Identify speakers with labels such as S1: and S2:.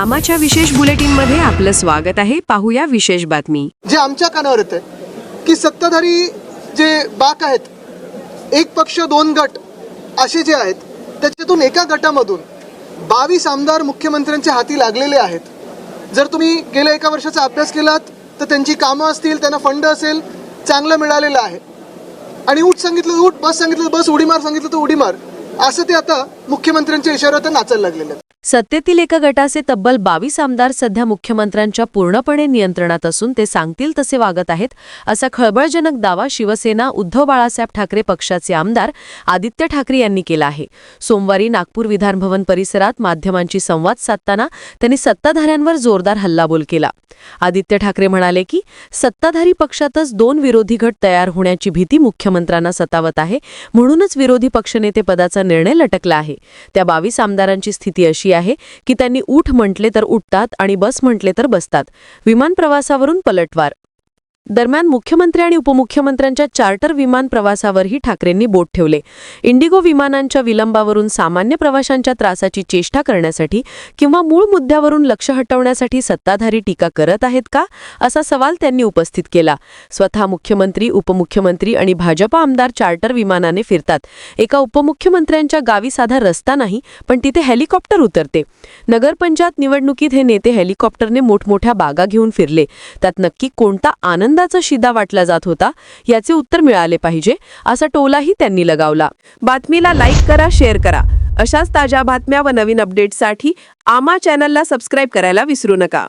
S1: आमाच्या विशेष बुलेटिनमध्ये आपलं स्वागत आहे. पाहूया विशेष बातमी.
S2: जे आमच्या कानावर येते की सत्ताधारी जे बाक आहेत एक पक्ष दोन गट असे जे आहेत त्याच्यातून एका गटामधून बावीस आमदार मुख्यमंत्र्यांच्या हाती लागलेले आहेत. जर तुम्ही गेल्या एका वर्षाचा अभ्यास केलात तर त्यांची कामं असतील त्यांना फंड असेल चांगलं मिळालेलं आहे. आणि उठ सांगितलं तर उठ बस सांगितलं बस उडी मार सांगितलं तर उडी मार. असं ते आता मुख्यमंत्र्यांच्या इशाऱ्यावर नाचायला लागलेले आहेत.
S1: सत्तेतील एका गटाचे तब्बल बावीस आमदार सध्या मुख्यमंत्र्यांच्या पूर्णपणे नियंत्रणात असून ते सांगतील तसे वागत आहेत असा खळबळजनक दावा शिवसेना उद्धव बाळासाहेब ठाकरे पक्षाचे आमदार आदित्य ठाकरे यांनी केला आहे. सोमवारी नागपूर विधानभवन परिसरात माध्यमांशी संवाद साधताना त्यांनी सत्ताधाऱ्यांवर जोरदार हल्लाबोल केला. आदित्य ठाकरे म्हणाले की सत्ताधारी पक्षातच दोन विरोधी गट तयार होण्याची भीती मुख्यमंत्र्यांना सतावत आहे म्हणूनच विरोधी पक्षनेते पदाचा निर्णय लटकला आहे. त्या बावीस आमदारांची स्थिती अशी आहे की त्यांनी उठ म्हटले तर उठतात आणि बस म्हटले तर बसतात. विमान प्रवासावरून पलटवार. दरम्यान मुख्यमंत्री आणि उपमुख्यमंत्र्यांच्या चार्टर विमान प्रवासावरही ठाकरेंनी बोट ठेवले. इंडिगो विमानांच्या विलंबावरून सामान्य प्रवाशांच्या त्रासाची चेष्टा करण्यासाठी किंवा मूळ मुद्द्यावरून लक्ष हटवण्यासाठी सत्ताधारी टीका करत आहेत का असा सवाल त्यांनी उपस्थित केला. स्वतः मुख्यमंत्री उपमुख्यमंत्री आणि भाजपा आमदार चार्टर विमानाने फिरतात. एका उपमुख्यमंत्र्यांच्या गावी साधा रस्ता नाही पण तिथे हेलिकॉप्टर उतरते. नगरपंचायत निवडणुकीत हे नेते हेलिकॉप्टरने मोठमोठ्या बागा घेऊन फिरले. त्यात नक्की कोणता आनंद आनंदाचा शिदा वाटला जात होता याचे उत्तर मिळाले पाहिजे असा टोलाही त्यांनी लगावला. बातमीला लाईक करा शेअर करा. अशाच ताज्या बातम्या व नवीन अपडेटसाठी आमा चॅनलला सबस्क्राईब करायला विसरू नका.